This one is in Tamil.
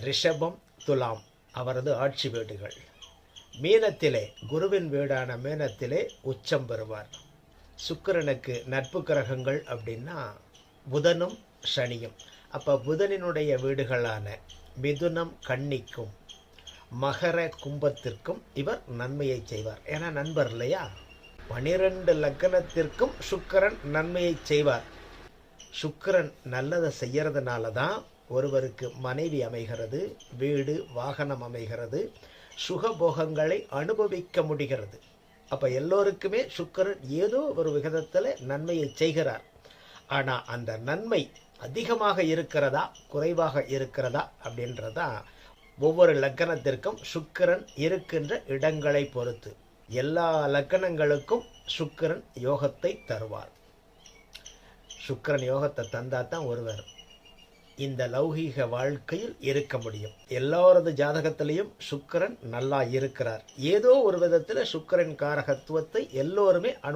ரிஷபம் துலாம் அவரது ஆட்சி வீடுகள். மீனத்திலே குருவின் வீடான மீனத்திலே உச்சம் பெறுவார். சுக்கிரனுக்கு நட்பு கிரகங்கள் அப்படின்னா புதனும் சனியும். அப்போ புதனினுடைய வீடுகளான மிதுனம் கன்னிக்கும் மகர கும்பத்திற்கும் இவர் நன்மையை செய்வார். ஏன்னா நண்பர் இல்லையா? பனிரெண்டு லக்னத்திற்கும் சுக்கரன் நன்மையை செய்வார். சுக்கிரன் நல்லதை செய்யறதுனால தான் ஒருவருக்கு மனைவி அமைகிறது வீடு வாகனம் அமைகிறது சுகபோகங்களை அனுபவிக்க முடிகிறது. அப்போ எல்லோருக்குமே சுக்கிரன் ஏதோ ஒரு விகிதத்தில் நன்மையை செய்கிறார். ஆனால் அந்த நன்மை அதிகமாக இருக்கிறதா குறைவாக இருக்கிறதா அப்படின்றதா ஒவ்வொரு லக்கணத்திற்கும் சுக்கிரன் இருக்கின்ற இடங்களை பொறுத்து. எல்லா லக்கணங்களுக்கும் சுக்கிரன் யோகத்தை தருவார். சுக்கிரன் யோகத்தை தந்தா தான் ஒருவர். இந்த லௌகீக வாழ்க்கையில் இருக்க முடியும். எல்லாரது ஜாதகத்திலையும் சுக்கரன் நல்லா இருக்கிறார். ஏதோ ஒரு விதத்தில் சுக்கரன் காரகத்துவத்தை எல்லோருமே அனு